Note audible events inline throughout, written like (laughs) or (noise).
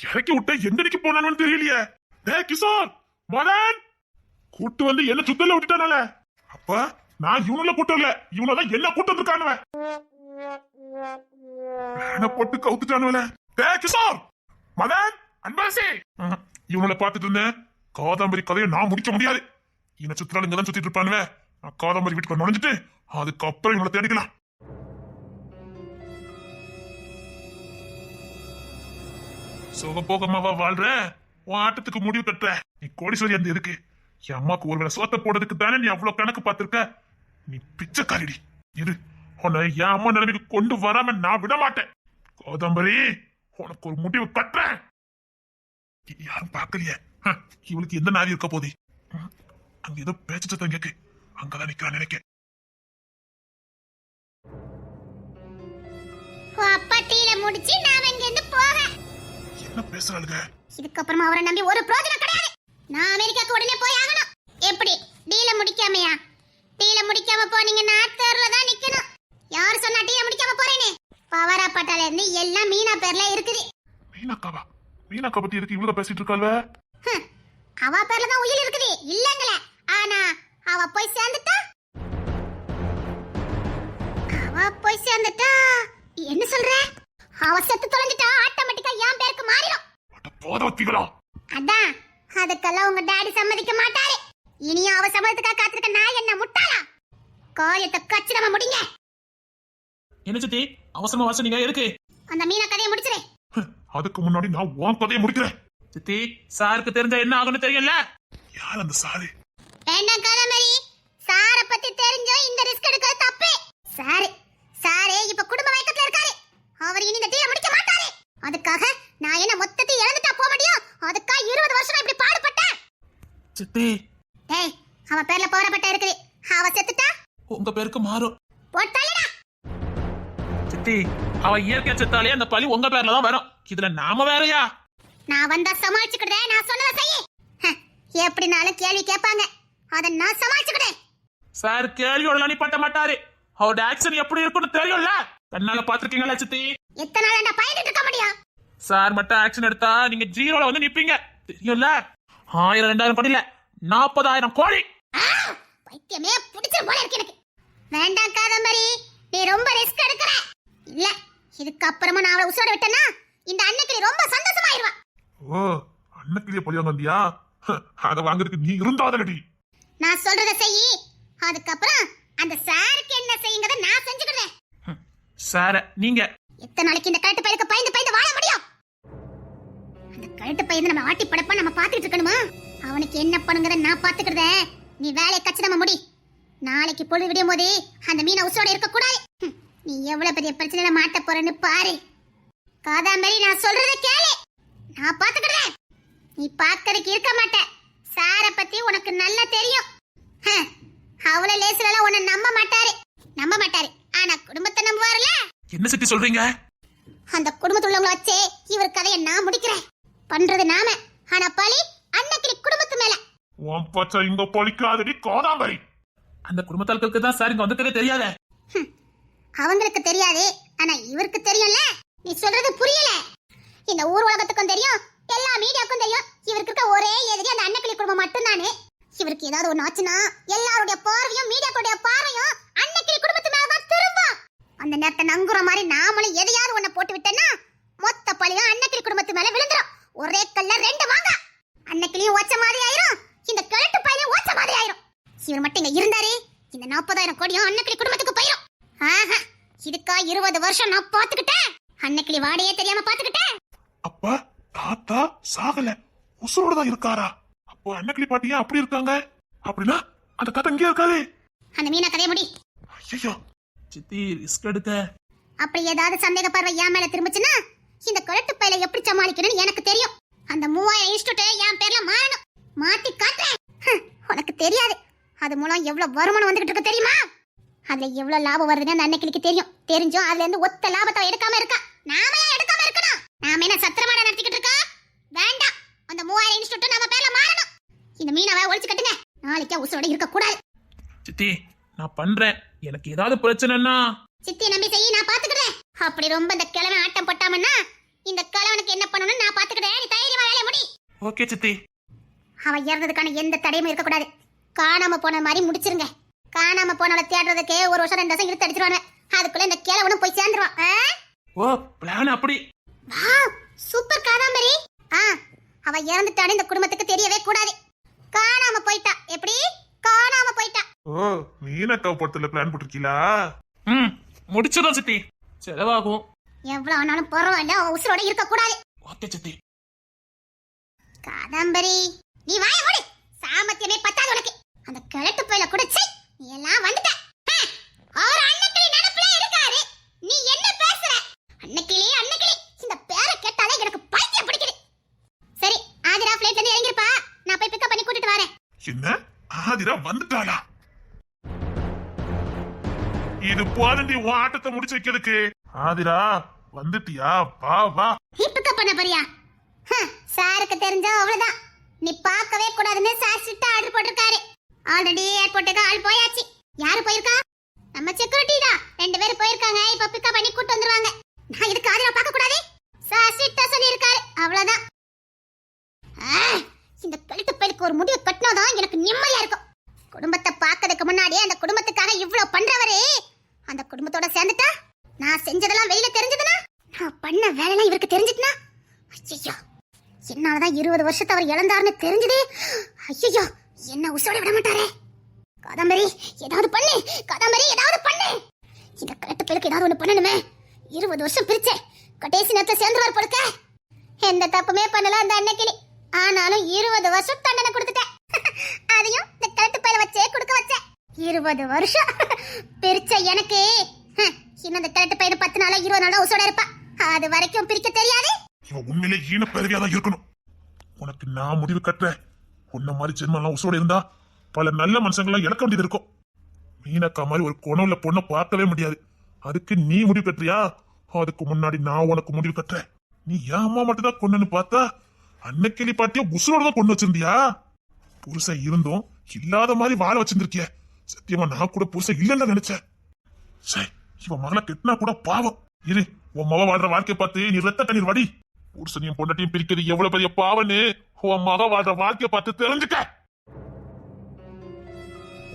இறக்கி விட்டு எங்க நிக்க போனானு தெரியலையே. டே கிஷோர் மதன். கூட்டு வந்து என்ன சுத்தல விட்டுட்டானல. அப்ப நான் இவனுல கூட்டம் இல்ல இவனதான் என்ன கூட்டம் இருக்கானுவ போட்டு கவுத்துட்டானுவல டே கிஷோர் மதன் அன்பாசி. இவனுல பாத்துட்டு இருந்தேன். காதாம்பரி கதையை நான் முடிக்க முடியாது. என்ன சுத்தினாலும் இங்கதான் சுத்திட்டு இருப்பானுவே. நான் காதாம்பரி வீட்டுக்கு நுழைஞ்சிட்டு அதுக்கப்புறம் இவனை தேடிக்கலாம். சோக போகமாவா வாழ்ற? உன் ஆட்டத்துக்கு முடிவு கட்டுற. நீ கோடீஸ்வரி அந்த இருக்கு என் அம்மாக்கு ஒருவேளை சோத்த போடுறதுக்கு தானே நீ அவ்வளவு கணக்கு பார்த்திருக்க? நீ பிச்சைக்காரிடி. இரு. உன்னை என் அம்மா நிலைமைக்கு கொண்டு வராம நான் விட மாட்டேன் கோதம்பரி உனக்கு ஒரு முடிவு கட்டுறேன். யாரும் பார்க்கலையே. ஹ, இவளுக்கு எந்த நாதி இருக்க போதே அங்க ஏதோ பேச்சு சத்தம் கேக்கு. அங்கதான் நிக்கிறான் நினைக்க அப்பா டீல முடிச்சு நாம இங்க இருந்து போ. என்ன பேசுறாளுங்க? இதுக்கப்புறமா அவரை நம்பி ஒரு பிரோஜனம் கிடையாது. நான் அமெரிக்காக்கு உடனே போய் ஆகணும். எப்படி? டீல முடிக்காமையா? டீல முடிக்காம போனீங்கன்னா தெருல தான் நிக்கணும். யார் சொன்னா டீல முடிக்காம போறேன்னு பவராப்பட்டால இருந்து எல்லாம் மீனா பேர்ல இருக்குது. மீனாக்காவா? மீனாக்கா பத்தி எதுக்கு இவ்வளவு பேசிட்டு இருக்காள்வ? அவ பேர்ல தான் உயிர் இருக்குது. இல்லங்களே. ஆனா அவ போய் சேர்ந்துட்டா? அவ போய் சேர்ந்துட்டா? என்ன சொல்ற? அவ செத்து தொலைஞ்சிட்டா ஆட்டோமேட்டிக்கா என் பேருக்கு மாறிடும் போதவத்திகளா அதான். அதுக்கெல்லாம் உங்க டாடி சம்மதிக்க மாட்டாரு. இனியும் அவ சம்மதத்துக்காக காத்திருக்க நான் என்ன முட்டாளா? காரியத்தை கச்சிதமா முடிங்க. என்ன சித்தி? அவசரமா வர சொன்னீங்க எதுக்கு? அந்த மீனா கதையை முடிச்சிரு. அதுக்கு முன்னாடி நான் உன் கதையை முடிக்கிறேன். சித்தி சாருக்கு தெரிஞ்சா என்ன ஆகும்னு தெரியல யார் அந்த சாரு? வேண்டாம் காலமரி சார பத்தி தெரிஞ்சும் இந்த ரிஸ்க் எடுக்கிறது தப்பு. சாரு சாரு இப்ப குடும்ப வயக்கத்துல இருக்காரு. அவர் இனி இந்த டீல முடிக்க மாட்டாரு. அதுக்காக நான் என்ன மொத்தத்தை இழந்துட்டா போக முடியும் அதுக்காக இருபது வருஷம் இப்படி பாடுபட்டேன் சித்தி. டேய் அவ பேர்ல போறப்பட்ட இருக்குது அவ செத்துட்டா? உங்க பேருக்கு மாறும். போட்டாலடா சித்தி. அவ இயற்கை செத்தாலே அந்த பழி உங்க பேர்ல தான் வரும். இதுல நாம வேறயா? நான் வந்தா சமாளிச்சுக்கிட்டேன் நான் சொன்னதை செய்ய. எப்படினாலும் கேள்வி கேட்பாங்க. அதை நான் சமாளிச்சுக்கிட்டேன் சார் கேள்வியோட நீ பட்ட மாட்டாரு. அவரோட ஆக்ஷன் எப்படி இருக்கும்னு தெரியும்ல? கண்ணால பாத்திருக்கீங்களா சித்தி? எத்தனை நாள் நான் பயந்துட்டு இருக்க முடியும்? சார் மட்டும் ஆக்ஷன் எடுத்தா நீங்க ஜீரோல வந்து நிப்பீங்க. தெரியும்ல? ஆயிரம் ரெண்டாயிரம் கோடி இல்ல நாற்பதாயிரம் கோடி. ஆ, பைத்தியமே பிடிச்சிரு போல இருக்கு எனக்கு. வேண்டாம் காதம்பரி நீ ரொம்ப ரிஸ்க் எடுக்கிற. இல்ல இதுக்கப்புறமா நான் அவளை உசுரோட விட்டேன்னா இந்த அன்னைக்கு ரொம்ப சந்தோஷமாயிருவா. ஓ அன்னக்கிளிய பழியாங்க வந்தியா ஹ, அத வாங்குறதுக்கு நீ இருந்தாதடி நான் சொல்றத செய். அதுக்கப்புறம் அந்த சாருக்கு என்ன செய்யுங்கத நான் செஞ்சுக்கிறேன் சார நீங்க. எத்தனை நாளைக்கு இந்த கழுட்டு பையனுக்கு பயந்து பையன் நம்ம ஆட்டி படப்பா நம்ம பாத்துக்கிட்டு இருக்கணுமா? அவனுக்கு என்ன பண்ணுங்கறத நான் பாத்துக்கிறத நீ வேலையை கச்சிதமா முடி. நாளைக்கு பொழுது விடியும் போது அந்த மீனை உசோட இருக்க கூடாது நீ எவ்வளவு பெரிய பிரச்சனையில மாட்ட போறன்னு பாரு. காதாம்பரி நான் சொல்றத கேளு. நான் பாத்துக்கிறேன் நீ பாக்கிறதுக்கு இருக்க மாட்ட. சார பத்தி உனக்கு நல்லா தெரியும். அவ்வளவு லேசுல எல்லாம் உன்னை நம்ப மாட்டாரு. நம்ப மாட்டாரு. ஆனா குடும்பத்தை நம்புவாருல என்ன சித்தி சொல்றீங்க? அந்த குடும்பத்துல உள்ளவங்கள வச்சே இவர் கதையை நான் முடிக்கிறேன். பண்றது நாம. ஆனா பழி அன்னைக்கு குடும்பத்து மேல. உன் பச்சை இங்க பொழிக்காதடி கோதாம்பரி அந்த குடும்பத்தாளுக்கு தான் சார் இங்க வந்ததே தெரியாத. அவங்களுக்கு தெரியாது. ஆனா இவருக்கு தெரியும்ல. நீ சொல்றது புரியல. இந்த ஊர் உலகத்துக்கும் தெரியும் எல்லா மீடியாவுக்கும் தெரியும். இவருக்கு இருக்க ஒரே எதிரி அந்த அன்னக்கிளி குடும்பம் மட்டும்தானே. இவருக்கு ஏதாவது ஒண்ணு ஆச்சுன்னா எல்லாருடைய பார்வையும் மீடியாக்களுடைய பார்வையும் அன்னக்கிளி குடும்பத்து மேல தான் திரும்பும். அந்த நேரத்தை நங்குற மாதிரி நாமளும் எதையாவது ஒண்ண போட்டு விட்டேன்னா மொத்த பழியும் அன்னக்கிளி குடும்பத்து மேல விழுந்துரும் ஒரே கல்ல ரெண்டு மாங்க அன்னக்கிளியும் ஓச்ச மாதிரி ஆயிரும் இந்த கிழட்டு பையனையும் ஓச்ச மாதிரி ஆயிரும் இவர் மட்டும் இங்க இருந்தாரு இந்த நாற்பதாயிரம் கோடியும் அன்னக்கிளி குடும்பத்துக்கு போயிரும். ஆஹா இதுக்கா இருபது வருஷம் நான் பாத்துக்கிட்டேன் அன்னைக்கிளி வாடையே தெரியாம பாத்துக்கிட்டேன் அப்ப தாத்தா சாகல. உசுரோட தான் இருக்காரா? அப்போ அன்னக்கிளி பாட்டி ஏன் அப்படி இருக்காங்க? அப்படின்னா அந்த கதை இங்கே இருக்காது அந்த மீனா கதைய முடி. ஐயோ சித்தி ரிஸ்க் எடுக்க அப்படி ஏதாவது சந்தேக பார்வை என் மேல திரும்பிச்சுன்னா இந்த கொலட்டு பையில எப்படி சமாளிக்கணும்னு எனக்கு தெரியும் அந்த மூவாயிரம் இன்ஸ்டியூட் என் பேர்ல மாறணும் மாத்தி காட்டுறேன் ஹம், உனக்கு தெரியாது அது மூலம் எவ்வளவு வருமானம் வந்துகிட்டு இருக்கு தெரியுமா? அதுல எவ்வளவு லாபம் வருதுன்னு அந்த அன்னைக்கு தெரியும். தெரிஞ்சும் அதுல இருந்து ஒத்த லாபத்தை எடுக்காம இருக்கா? நாம ஏன் எடுக்காம இருக்கணும்? நாம என்ன சத்திரமாட நடத்திக்கிட்டு இருக்கா வேண்டாம். அந்த மூவாயிரம் இன்ஸ்டியூட் நம்ம பேர்ல மாறணும். இந்த மீனவை ஒழிச்சு கட்டுங்க. நாளைக்கே உசுரோட இருக்க கூடாது சித்தி நான் பண்றேன். எனக்கு ஏதாவது பிரச்சனைன்னா? சித்தி நம்பி செய்ய நான் பாத்துக்கிறேன் அப்படி ரொம்ப இந்த கிழமை ஆட்டம் போட்டாமன்னா இந்த கிழவனுக்கு என்ன பண்ணணும்னு நான் பாத்துக்கிறேன் ஓகே சித்தி. அவ இறந்ததுக்கான எந்த தடையும் இருக்கக்கூடாது. காணாம போன மாதிரி முடிச்சிருங்க. காணாம போனவளை தேடுறதுக்கு ஒரு வருஷம் ரெண்டு வருஷம் இழுத்து அடிச்சிருவாங்க அதுக்குள்ள இந்த கிழவனும் போய் சேர்ந்துருவான்? ஓ பிளான் அப்படி. வாவ் சூப்பர் காதாம்பரி ஆ அவ இறந்துட்டான்னு இந்த குடும்பத்துக்கு தெரியவே கூடாது. காணாம போயிட்டா. எப்படி? காணாம போயிட்டா. ஓ மீனக்காவை படத்துல பிளான் போட்டிருக்கீங்களா ம் முடிச்சிடும் சித்தி. செலவாகும். எவ்வளவு ஆனாலும் பரவாயில்ல அவ உசுரோட இருக்க கூடாது. ஓகே சித்தி. காதாம்பரி நீ வாய மூடு. சாமர்த்தியமே பத்தாது உனக்கு. அந்த கிழட்டு போயில கூட சை நீ எல்லாம் வந்துட்ட. அவர் அன்னைக்கிளி நடப்புல இருக்காரு. நீ என்ன பேசுற? அன்னைக்கிளி அன்னைக்கிளி இந்த பேரை கேட்டாலே எனக்கு பைத்தியம் பிடிக்குது. சரி ஆதிரா பிளேட்ல இருந்து இறங்கிருப்பா. நான் போய் பிக்கப் பண்ணி கூட்டிட்டு வரேன். என்ன? ஆதிரா வந்துட்டாளா? இது போதண்டி உன் ஆட்டத்தை முடிச்சு வைக்கிறதுக்கு. ஆதிரா வந்துட்டியா? வா வா. நீ பிக்கப் பண்ண போறியா? சாருக்கு தெரிஞ்சா அவ்வளவுதான். நீ பார்க்கவே கூடாதுன்னு சார் ஸ்ட்ரிக்டா ஆர்டர் போட்டிருக்காரு. ஆல்ரெடி ஏர்போர்ட்டுக்கு ஆள் போயாச்சு. யாரு போயிருக்கா? நம்ம செக்யூரிட்டி தான். ரெண்டு பேரும் போயிருக்காங்க. இப்ப பிக்கப் பண்ணி கூட்டு வந்துருவாங்க. நான் இதுக்கு ஆதரவு பார்க்க கூடாது? சார் ஸ்ட்ரிக்டா சொல்லியிருக்காரு. அவ்வளவுதான். ஆ, இந்த கழுத்து பயிலுக்கு ஒரு முடிவு கட்டினாதான் எனக்கு நிம்மதியா இருக்கும். குடும்பத்தை பார்க்கறதுக்கு முன்னாடியே அந்த குடும்பத்துக்காக இவ்வளவு பண்றவரு. அந்த குடும்பத்தோட சேர்ந்துட்டா? நான் செஞ்சதெல்லாம் வெளியில தெரிஞ்சதுன்னா? நான் பண்ண வேலைலாம் இவருக்கு தெரிஞ்சிட்டுனா? ஐயோ என்னாலதான் இருபது வருஷத்தை அவர் இழந்தாருன்னு தெரிஞ்சதே? ஐயோ என்ன உசோட விட மாட்டாரே? காதம்பரி ஏதாவது பண்ணு. காதம்பரி ஏதாவது பண்ணு. இந்த கரெக்ட் பேருக்கு ஏதாவது ஒன்று பண்ணணுமே. இருபது வருஷம் பிரிச்சே கடைசி நேரத்துல சேர்ந்துருவார் பொறுக்க எந்த தப்புமே பண்ணல அந்த அன்னைக்கிளி ஆனாலும் இருபது வருஷம் தண்டனை கொடுத்துட்டேன். (laughs) அதையும் இந்த கரெக்ட் பையில வச்சே கொடுக்க வச்சேன். இருபது வருஷம் (laughs) பிரிச்ச எனக்கு. இன்னும் இந்த கரெக்ட் பையனை பத்து நாளா இருபது நாளா உசோட இருப்பா. அது வரைக்கும் பிரிக்க தெரியாது. உண்மையிலே ஈன பிறவியா இருக்கணும். உனக்கு நான் முடிவு கட்டுறேன். உன்ன மாதிரி ஜென்மெல்லாம் உசோட இருந்தா பல நல்ல மனுஷங்களாம் இழக்க வேண்டியது இருக்கும். மீனக்கா மாதிரி ஒரு குணவுல பொண்ணை பார்க்கவே முடியாது. அதுக்கு நீ முடிவு கட்டுறியா? அதுக்கு முன்னாடி நான் உனக்கு முடிவு கட்டுறேன். நீ ஏன் அம்மா மட்டும் தான் கொண்டுன்னு பார்த்தா அன்னைக்கிளி பாட்டியா உசுரோட தான் கொண்டு வச்சிருந்தியா? புருஷன் இருந்தும் இல்லாத மாதிரி வாழ வச்சிருந்திருக்கிய. சத்தியமா நான் கூட புருஷன் இல்லைன்னு நினைச்சேன். சரி இவன் மகளை கெட்டினா கூட பாவம். இரு உன் மக வாழ்ற வாழ்க்கை பார்த்து நீ ரத்த கண்ணீர் வடி. புருஷனையும் பொண்டாட்டியும் பிரிக்கிறது எவ்வளவு பெரிய பாவன்னு உன் மக வாழ்ற வாழ்க்கைய பார்த்து தெரிஞ்சுக்க.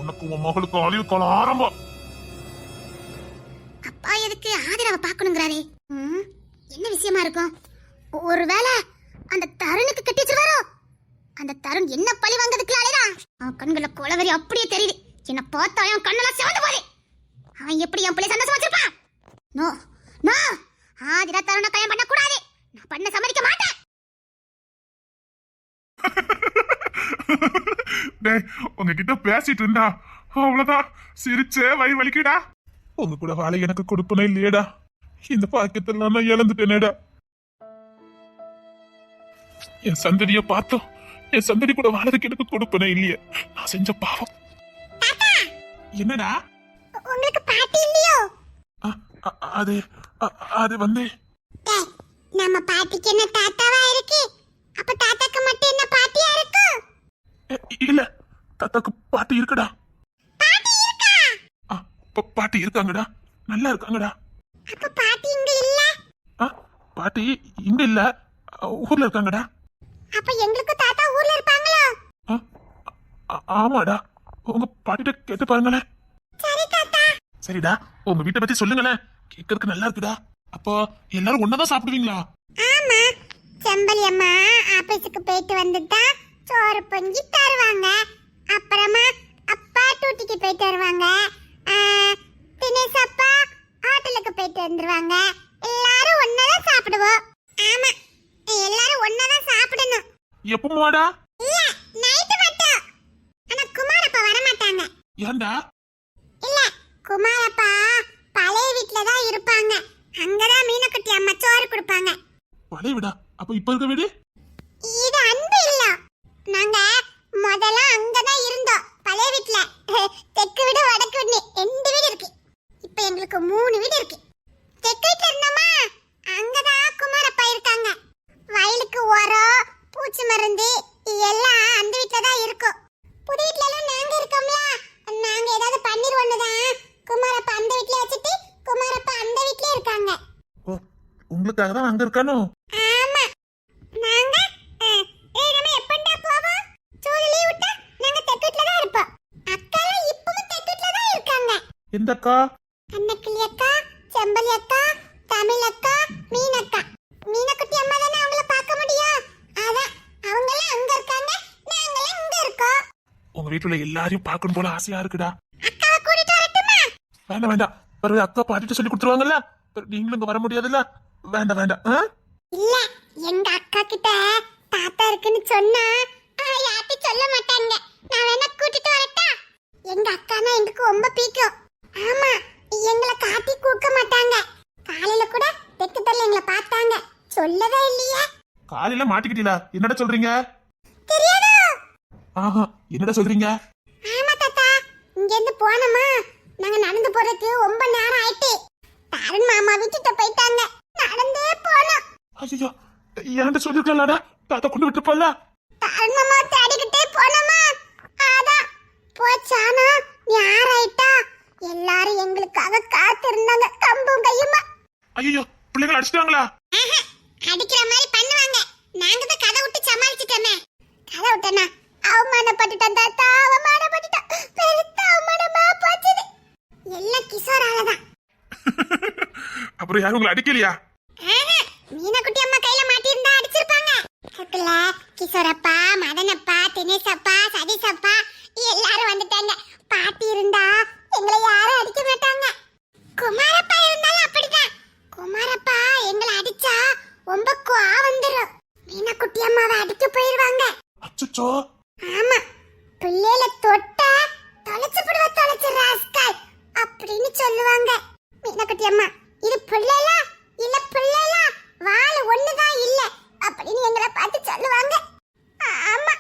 உனக்கு உன் மகளுக்கு அழிவு காலம் ஆரம்பம். அப்பா எதுக்கு ஆதரவை பார்க்கணுங்கிறாரே? என்ன விஷயமா இருக்கும்? ஒருவேளை அந்த தருணுக்கு கட்டி வச்சிருவாரோ? அந்த தருண் என்ன பழி வாங்குறதுக்கு அலையறான் அவன் கண்கள கொலவரி அப்படியே தெரியுது. என்ன பார்த்தா அவன் கண்ணெல்லாம் சிவந்து போதே அவன் எப்படி என் பிள்ளை சந்தோஷம் வச்சிருப்பான்? No no. ஆதிரா தருணை கல்யாணம் பண்ண கூடாது நான் பண்ண சம்மதிக்க மாட்டேன் டேய் உங்ககிட்ட பேசிட்டு இருந்தா. அவ்வளவுதான். சிரிச்சே வயிறு வலிக்குடா. உங்க கூட வாழை எனக்கு கொடுப்பனே இல்லையேடா. இந்த பாக்கியத்தெல்லாம் நான் இழந்துட்டேனேடா. என் சந்ததிய பார்த்தோம். என் சந்ததி கூட வாழறதுக்கு எனக்கு கொடுப்பனே இல்லையே. நான் செஞ்ச பாவம். என்னடா? உங்களுக்கு பாட்டி இல்லையோ? அது அது வந்து நம்ம பாட்டிக்கு என்ன தாத்தாவா இருக்கு? அப்ப தாத்தாக்கு மட்டும் என்ன பாட்டியா இருக்கு? இல்ல. தாத்தாக்கு பாட்டி இருக்குடா? பாட்டி இருக்காங்கடா. நல்லா இருக்காங்கடா. பாட்டி இங்க இல்ல? பாட்டி இங்க இல்ல. ஊர்ல இருக்காங்கடா. அப்ப எங்களுக்கு தாத்தா ஊர்ல இருப்பாங்களோ? ஆமாடா. உங்க பாட்டிட்ட கேட்டு பாருங்களேன். சரி தாத்தா. சரிடா உங்க வீட்டை பத்தி சொல்லுங்களேன். கேட்கறதுக்கு நல்லா இருக்குடா. அப்போ எல்லாரும் ஒன்னதான் சாப்பிடுவீங்களா? ஆமா. செம்பலி அம்மா ஆபீஸுக்கு போயிட்டு வந்துட்டா சோறு பொங்கி தருவாங்க. அப்புறமா அப்பா டூட்டிக்கு போயிட்டு வருவாங்க. தினேஷ் அப்பா ஹோட்டலுக்கு போயிட்டு வந்துருவாங்க. எல்லாரும் ஒன்னதான் சாப்பிடுவோம். ஆமா எல்லாரும் ஒன்னதான் சாப்பிடணும். எப்பமாடா இல்ல நைட்டு மட்டும். ஆனா குமாரப்பா வர மாட்டாங்க ஏன்டா? இல்ல குமாரப்பா பழைய வீட்ல தான் இருப்பாங்க. அங்கதான் மீனக்குட்டி அம்மா சோறு கொடுப்பாங்க. பழைய விடா? அப்ப இப்ப இருக்க வீடு? இது அன்பு இல்ல. நாங்க முதல்ல அங்கதான் பழைய வீட்ல. (laughs) தெற்கு வீடு வடக்கு வீடு ரெண்டு வீடு இருக்கு. இப்ப எங்களுக்கு மூணு வீடு இருக்கு. தெற்கு வீட்ல இருந்தோமா? அங்கதான் குமாரப்பா இருக்காங்க. வயலுக்கு உரம் பூச்சி மருந்து எல்லாம் அந்த வீட்டில் தான் இருக்கும். புது வீட்டிலலாம் எல்லாம் நாங்க இருக்கோம்ல. நாங்க ஏதாவது பண்ணிருவோன்னு தான் குமாரப்பா அந்த வீட்ல வச்சுட்டு குமாரப்பா அந்த வீட்ல இருக்காங்க. உங்களுக்காக தான் அங்க இருக்கானோ ஆமா நாங்க அஹ், ஏய், நம்ம எந்த அக்கா அன்னக்கிளி அக்கா செம்பலி அக்கா தமிழ் அக்கா மீனக்கா. மீனக்குட்டி அம்மா தானே அவங்கள பார்க்க முடியும்? அதான் அவங்களாம் அங்க இருக்காங்க நாங்களாம் இங்க இருக்கோம். உங்க வீட்டுல எல்லாரையும் பார்க்கணும் போல ஆசையா இருக்குடா. அக்காவை கூட்டிட்டு வரட்டுமா? வேண்டாம் வேண்டாம். பிறகு அக்கா பாட்டிட்டு சொல்லி கொடுத்துருவாங்கல்ல? நீங்களும் இங்க வர முடியாதுல்ல? வேண்டாம் வேண்டாம்? இல்ல எங்க அக்கா கிட்ட தாத்தா இருக்குன்னு சொன்னா யார்ட்டும் சொல்ல மாட்டாங்க. நான் வேணா கூட்டிட்டு வரட்டா? எங்க அக்கானா எங்களுக்கு ரொம்ப பிடிக்கும். ஆமா எங்களை காட்டி கூக்க மாட்டாங்க. காலையில கூட தெக்கு தெரியல எங்களை பார்த்தாங்க. சொல்லவே இல்லையே. காலையில மாட்டிக்கிட்டீங்களா என்னடா சொல்றீங்க? தெரியாதோ? ஆஹா என்னடா சொல்றீங்க? ஆமா தாத்தா. இங்க இருந்து போனோமா? நாங்க நடந்து போறதுக்கு ரொம்ப நேரம் ஆயிட்டு. தாரன் மாமா விட்டுட்டு போயிட்டாங்க. நடந்தே போனோம். ஐயோ என்கிட்ட சொல்லிருக்கலாம்டா. தாத்தா கொண்டு விட்டு போல. தாரன் மாமா தேடிக்கிட்டே போனோமா? அதான் போச்சானா? யாராயிட்டா எல்லாரும் எங்களுக்காக காத்திருந்தாங்க கம்பும் கையுமா? ஐயோ பிள்ளைங்களை அடிச்சிட்டாங்களா? அடிக்கிற மாதிரி பண்ணுவாங்க. நாங்க தான் கதை விட்டு சமாளிச்சிட்டோமே. கதை விட்டனா அவமானப்பட்டுட்டோம் தாத்தா அவமானப்பட்டுட்டோம். பெருத்த அவமானமா போச்சுது. எல்லாம் கிஷோரால தான். அப்புறம் யாரும் உங்களை அடிக்கலையா? மீனாக்குட்டி அம்மா கையில மாட்டியிருந்தா அடிச்சிருப்பாங்க. அதுக்குள்ள கிஷோரப்பா மதனப்பா தினேசப்பா சதீஷப்பா எல்லாரும் வந்துட்டாங்க பாட்டி இருந்தா எங்களை யாரும் அடிக்க மாட்டாங்க குமாரப்பா இருந்தாலும் அப்படிதான் குமாரப்பா எங்களை அடிச்சா ரொம்ப கோவம் வந்துரும் மீனாக்குட்டி அம்மாவை அடிக்க போயிருவாங்க அச்சோ ஆமா பிள்ளையில தொட்ட தொலைச்சு போடுவ தொலைச்சு ராஸ்கல் அப்படின்னு சொல்லுவாங்க மீனக்குட்டி அம்மா இது பிள்ளைலா இல்ல பிள்ளைலா வாழ ஒண்ணுதான் இல்ல அப்படின்னு எங்களை பார்த்து சொல்லுவாங்க ஆமா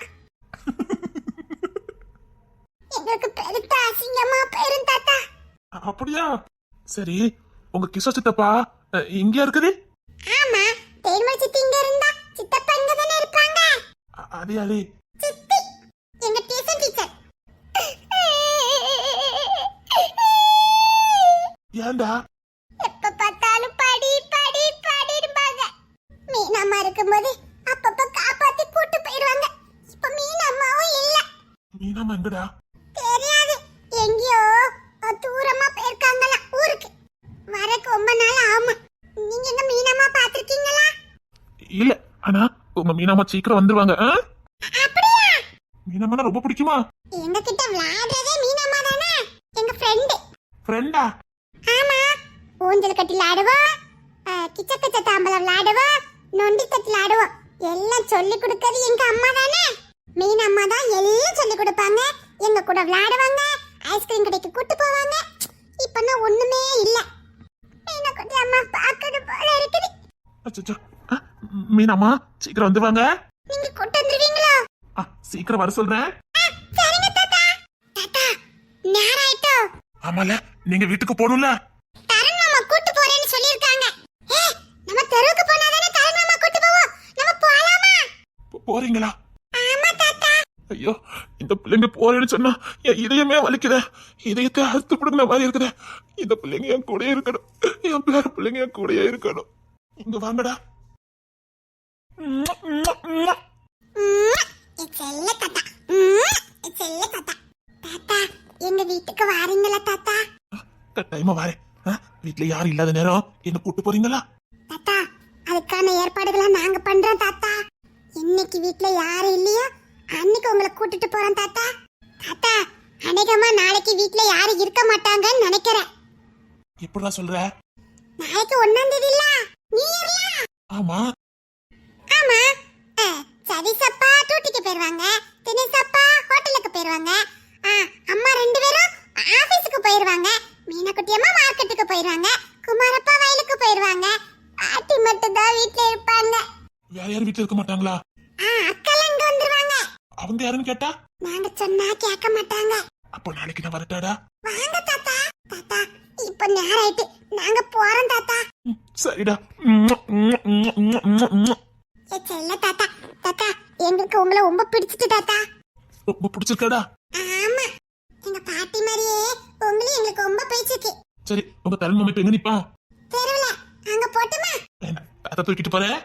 எங்களுக்கு பெருத்த அசிங்கமா பெரும் தாத்தா அப்படியா சரி உங்க கிஷோ சித்தப்பா அஹ், இங்கேயா இருக்குது? ஆமா தேர்மல் சித்தி இங்க இருந்தா சித்தப்பா இங்க தானே இருப்பாங்க. அதே அதே சித்தி எங்க டியூஷன் டீச்சர். ஏன்டா? எப்ப பார்த்தாலும் படி படி படிடுவாங்க மீனம்மா இருக்கும்போது அப்பப்ப காப்பாத்தி கூட்டு போயிருவாங்க. இப்ப மீனம்மாவும் இல்ல. மீனாமா எங்கடா? தெரியாது. எங்கேயோ தூரமா போயிருக்காங்களா? ஊருக்கு. வரக்கு ரொம்ப நாள் ஆமா. நீங்க எங்க மீனம்மா பாத்திருக்கீங்களா இல்ல ஆனா உங்க மீனாமா சீக்கிரம் வந்துருவாங்க? அப்படியா? மீனாமானா ரொம்ப பிடிக்குமா? எங்க கிட்ட விளையாடுறதே மீனம்மா தானே? எங்க ஃப்ரெண்டு ஃப்ரெண்டா ஆமா. ஊஞ்சல் கட்டி விளையாடுவோம் அஹ், கிச்ச கிச்ச தாம்பலம் விளையாடுவோம் நொண்டி தட்டு விளையாடுவோம் எல்லாம் சொல்லி கொடுக்கறது எங்க அம்மா தானே? மீன் அம்மா தான் எல்லாம் சொல்லி கொடுப்பாங்க. எங்க கூட விளையாடுவாங்க. ஐஸ்கிரீம் கடைக்கு கூட்டு போவாங்க. இப்பனா ஒண்ணுமே இல்ல. மீனை குட்டி அம்மா பார்க்கணும் போல இருக்குது. அச்சோ மீனாமா சீக்கிரம் வந்துருவாங்க நீங்க கூட்டு வந்துருவீங்களோ? சீக்கிரம் வர சொல்றேன். சரிங்க தாத்தா. தாத்தா நேரம் ஆயிட்டோ? ஆமால நீங்க வீட்டுக்கு போகணும்ல. தருண் மாமா கூட்டு போறேன்னு சொல்லிருக்காங்க நம்ம தெருவுக்கு போனாதானே தருண் மாமா கூட்டு போவோம். நம்ம போலாமா? போறீங்களா? ஐயோ இந்த பிள்ளைங்க போறேன்னு சொன்னா என் இதயமே வலிக்குதே. இதயத்தை அறுத்து பிடுங்கின மாதிரி இருக்குதே. இந்த பிள்ளைங்க என் கூடயே இருக்கணும். என் பேர பிள்ளைங்க என் கூடயே இருக்கணும். இங்க வாங்கடா. உம்மா, உம்மா, உம்மா. உம்மா, என் செல்ல தாத்தா உம்மா, என் செல்ல தாத்தா தாத்தா எங்க வீட்டுக்கு வாரீங்களா தாத்தா கட்டாயமா வரேன் ஆ, யாரும் இல்லாத நேரம் என்ன கூட்டு போறீங்களா? தாத்தா அதுக்கான ஏற்பாடுகளை நாங்க பண்றோம் தாத்தா. இன்னைக்கு வீட்ல யாரும் இல்லையோ அன்னைக்கு உங்களை கூட்டிட்டு போறோம் தாத்தா. தாத்தா அநேகமா நாளைக்கு வீட்ல யாரும் இருக்க மாட்டாங்கன்னு நினைக்கிறேன். எப்படிடா சொல்ற? நாளைக்கு ஒன்னாம் தேதி இல்ல நீ இயர்ல ஆமா. ஆமா. சதீஷப்பா டூட்டிக்கு போயிருவாங்க. தினேசப்பா ஹோட்டலுக்கு போயிருவாங்க. அம்மா ரெண்டு பேரும் ஆபீஸுக்கு போயிருவாங்க. மீனக்குட்டி அம்மா மார்க்கெட்டுக்கு போயிருவாங்க. குமாரப்பா வயலுக்கு போயிருவாங்க. பாட்டி மட்டும் தான் வீட்ல இருப்பாங்க. வேற யாரும் வீட்டுல இருக்க மாட்டாங்களா? வந்துருவாங்க அவங்க யாருன்னு கேட்டா? நாங்க சொன்னா கேட்க மாட்டாங்க. அப்போ நாளைக்கு நான் வரட்டாடா? வாங்க தாத்தா. தாத்தா இப்ப நேரம் ஆயிட்டு. நாங்க போறோம் தாத்தா. சரிடா. செல்ல தாத்தா. தாத்தா எங்களுக்கு உங்களை ரொம்ப பிடிச்சிட்டு தாத்தா. ரொம்ப பிடிச்சிருக்காடா? ஆமா. எங்க பாட்டி மாதிரியே உங்களையும் எங்களுக்கு ரொம்ப பிடிச்சிருக்கு. சரி உங்க தலைமை அமைப்பு எங்க நிப்பா? தெருவுல. அங்க போட்டுமா? தாத்தா தூக்கிட்டு போறேன்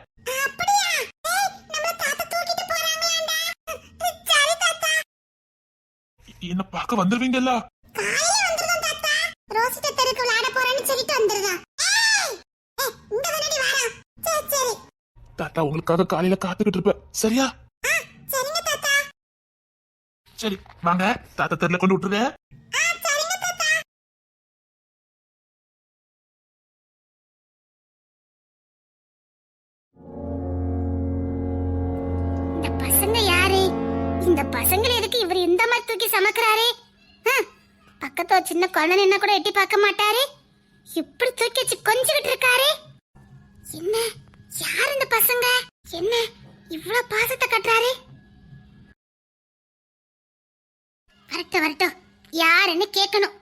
என்ன பார்க்க வந்துருவீங்கல்ல? தாத்தா. உங்களுக்காக காலையில காத்துக்கிட்டு இருப்பேன். சரியா? சரி வாங்க. தாத்தா தெருல கொண்டு விட்டுருங்க. இந்த பசங்களை எதுக்கு இவர் இந்த மாதிரி தூக்கி சமக்கிறாரு? பக்கத்துல ஒரு சின்ன குழந்தை என்ன கூட எட்டி பார்க்க மாட்டாரு? இப்படி தூக்கி வச்சு கொஞ்சிக்கிட்டு இருக்காரு? என்ன? யார் இந்த பசங்க? என்ன? இவ்வளவு பாசத்தை கட்டுறாரு? வரட்டும் வரட்டும். யாருன்னு கேட்கணும்?